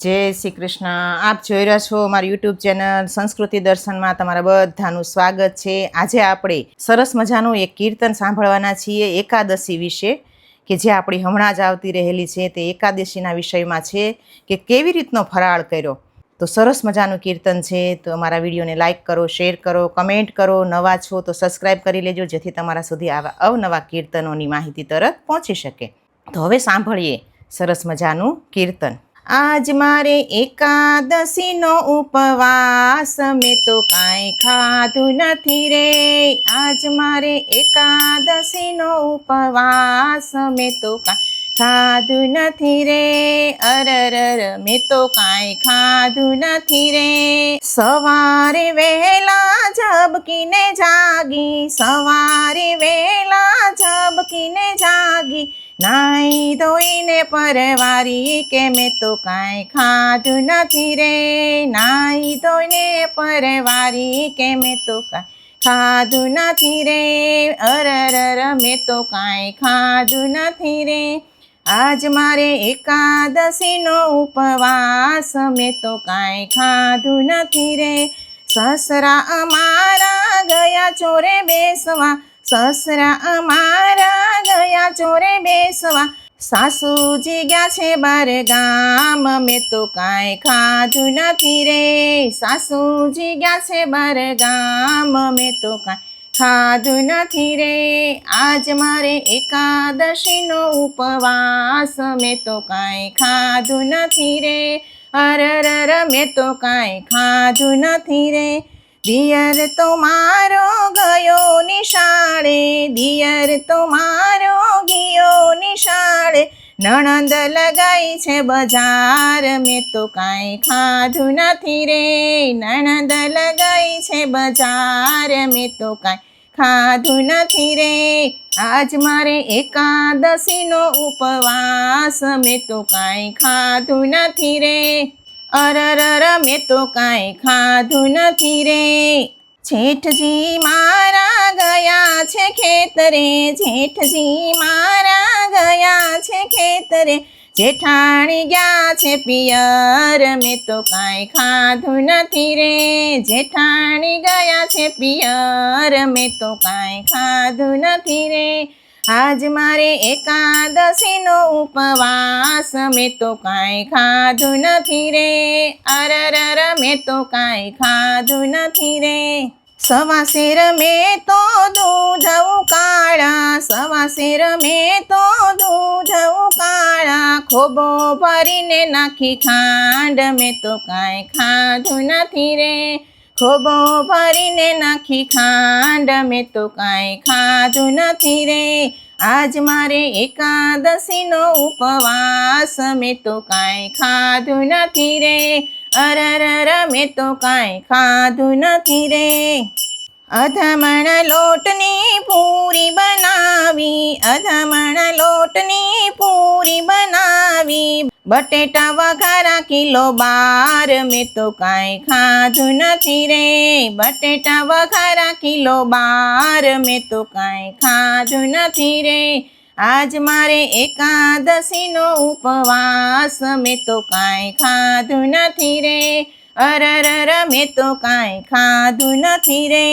જય શ્રી કૃષ્ણ. આપ જોઈ રહ્યા છો મારી યુટ્યુબ ચેનલ સંસ્કૃતિ દર્શનમાં. તમારા બધાનું સ્વાગત છે. આજે આપણે સરસ મજાનું એક કીર્તન સાંભળવાના છીએ એકાદશી વિશે, કે જે આપણી હમણાં જ આવતી રહેલી છે. તે એકાદશીના વિષયમાં છે કે કેવી રીતનો ફરાળ કર્યો. તો સરસ મજાનું કીર્તન છે. તો અમારા વિડીયોને લાઇક કરો, શેર કરો, કમેન્ટ કરો. નવા છો તો સબસ્ક્રાઈબ કરી લેજો, જેથી તમારા સુધી આવા અવનવા કીર્તનોની માહિતી તરત પહોંચી શકે. તો હવે સાંભળીએ સરસ મજાનું કીર્તન. આજ મારે એકાદશીનો ઉપવાસ, મેં તો કાંઈ ખાધું નથી રે. આજ મારે એકાદશીનો ઉપવાસ, મેં તો કાંઈ ખાધું નથી રે. અરરર મેં તો કાંઈ ખાધું નથી રે. સવારે વહેલા ઝબકીને જાગી, સવારે વહેલા ઝબકીને જાગી નાઈ ધોઈને પરવારી કે મેં તો કાંઈ ખાધું નથી રે. નાઈ ધોઈને પરવારી કે મેં તો કાંઈ ખાધું નથી રે. અરરર મેં તો કાંઈ ખાધું નથી રે. આજ મારે એકાદશીનો ઉપવાસ, મેં તો કાંઈ ખાધું નથી રે. સસરા અમારા ગયા ચોરે બેસવા સસરા અમારા ગયા ચોરે બેસવા. સાસુજી ગયા છે બાર ગામ મેં તો કાંઈ ખાધું નથી રે. સાસુજી ગયા છે બાર ગામ મેં તો કાંઈ ખાધું નથી રે. આજ મારે એકાદશીનો ઉપવાસ મેં તો કાંઈ ખાધું નથી રે. અરર મેં તો કાંઈ ખાધું નથી રે. દિયર તો મારો ગયો નિશાળે દિયર તો મારો ગયો નિશાળે. નણંદ લગાઈ છે બજાર, મેં તો કાંઈ ખાધું નથી રે. નણંદ લગાઈ છે બજાર, મેં તો કાંઈ ખાધું નથી રે. આજ મારે એકાદશીનો ઉપવાસ, મેં તો કાંઈ ખાધું નથી રે. અરરર, મેં તો કાંઈ ખાધું નથી રે. જેઠજી મારા ગયા છે ખેતરે, જેઠજી મારા ગયા છે ખેતરે. જેઠાણી ગયા છે પિયર, મેં તો કાંઈ ખાધું નથી રે. જેઠાણી ગયા છે પિયર, મેં તો કાંઈ ખાધું નથી રે. આજ મારે એકાદશીનો ઉપવાસ, મેં તો કાંઈ ખાધું નથી રે. અરરર મેં તો કાંઈ ખાધું નથી રે. સવાસેર મેં તો દૂધ ઉકાળા, સવાસેર મેં તો દૂધ ઉકાળા. ખોબો ભરીને નાખી ખાંડ, મેં તો કાંઈ ખાધું નથી રે. ખોબો ભરીને નાખી ખાંડ, મેં તો કાંઈ ખાધું નથી રે. આજ મારે એકાદશીનો ઉપવાસ, મેં તો કાંઈ ખાધું નથી રે. અરરર મેં તો કાંઈ ખાધું નથી રે. અધમણ લોટની પૂરી બનાવી, અધમણ લોટની પૂરી બનાવી બટેટા વઘારા કિલો બાર, મેં તો કાંઈ ખાધું નથી રે. બટેટા વઘારા કિલો બાર, મેં તો કાંઈ ખાધું નથી રે. આજ મારે એકાદશીનો ઉપવાસ, મેં તો કાંઈ ખાધું નથી રે. અરરર મેં તો કાંઈ ખાધું નથી રે.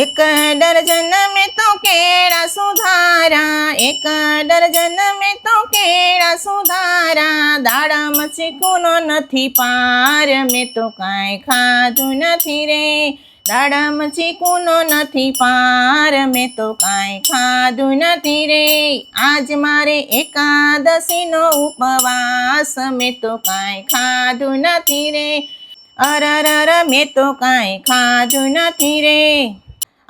એક ડરજન મેં તો કેળા સુધારા, એક ડરજન મેં તો કેળા સુધારા દાડમ ચીકુનો નથી પાર, મેં તો કાંઈ ખાધું નથી રે. દાડમ ચીકુનો નથી પાર, મેં તો કાંઈ ખાધું નથી રે. આજ મારે એકાદશીનો ઉપવાસ, મેં તો કાંઈ ખાધું નથી રે. અરરર, મેં તો કાંઈ ખાધું નથી રે.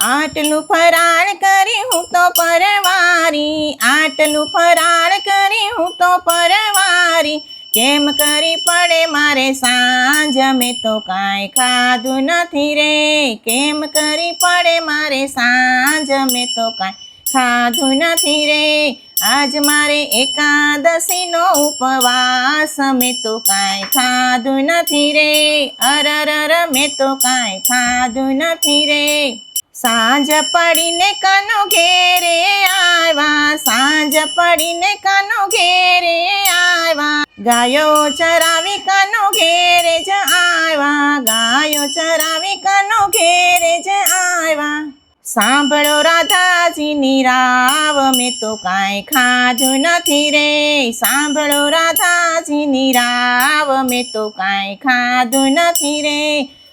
આટલું ફરાળ કરી હું તો પરવારી, આટલું ફરાળ કરી હું તો પરવારી. કેમ કરી પડે મારે સાંજ? મેં તો કાંઈ ખાધું નથી રે. કેમ કરી પડે મારે સાંજ? મેં તો કાંઈ ખાધું નથી રે. આજ મારે એકાદશીનો ઉપવાસ. મેં તો કાંઈ ખાધું નથી રે. અરરર મેં તો કાંઈ ખાધું નથી રે. સાંજ પડીને કનો ઘેરે આવ્યા, સાંજ પડીને કનો ઘેરે આવ્યા. ગાયો ચરાવી કનો ઘેરે જ આવ્યા, ગાયો ચરાવી કનો ઘેરે જ આવ્યા. સાંભળો રાધાજીની રાવ, મેં તો કાંઈ ખાધું નથી રે. સાંભળો રાધાજીની રાવ, મેં તો કાંઈ ખાધું નથી રે.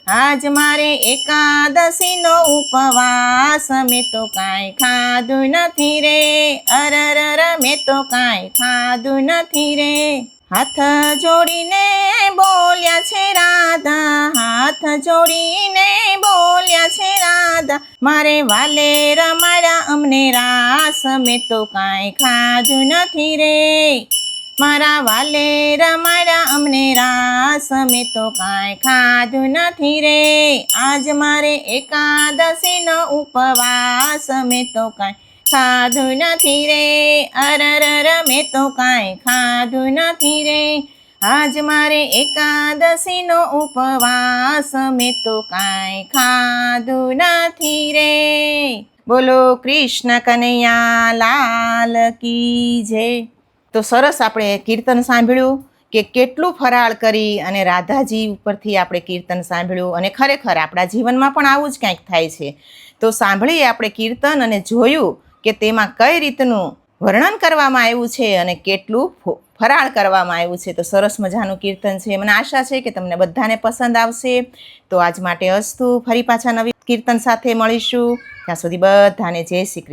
આજ મારે એકાદશીનો ઉપવાસ, મેં તો કાંઈ ખાધું નથી રે. અરર મેં તો કાંઈ ખાધું નથી રે. હાથ જોડીને બોલ્યા છે રાધા, હાથ જોડીને બોલ્યા છે રાધા. મારે વાલે રમાડ્યા અમને રાસ, મેં તો કાંઈ ખાધું નથી રે. મારા વાલે મારા અમને રાસ મેં તો કાંઈ ખાધું નથી રે. આજ મારે એકાદશીનો ઉપવાસ મેં તો કાંઈ ખાધું નથી રે. અરર મેં તો કાંઈ ખાધું નથી રે. આજ મારે એકાદશીનો ઉપવાસ મેં તો કાંઈ ખાધું નથી રે. બોલો કૃષ્ણ કનૈયા લાલ કી જય. તો સરસ આપણે કીર્તન સાંભળ્યું કે કેટલું ફરાળ કરી અને રાધાજી ઉપરથી આપણે કીર્તન સાંભળ્યું અને ખરેખર આપણા જીવનમાં પણ આવું જ કંઈક થાય છે. તો સાંભળીએ આપણે કીર્તન અને જોયું કે તેમાં કઈ રીતનું વર્ણન કરવામાં આવ્યું છે અને કેટલું ફરાળ કરવામાં આવ્યું છે. તો સરસ મજાનું કીર્તન છે. મને આશા છે કે તમને બધાને પસંદ આવશે. તો આજ માટે અસ્તુ. ફરી પાછા નવી કીર્તન સાથે મળીશું. ત્યાં સુધી બધાને જય શ્રી કૃષ્ણ.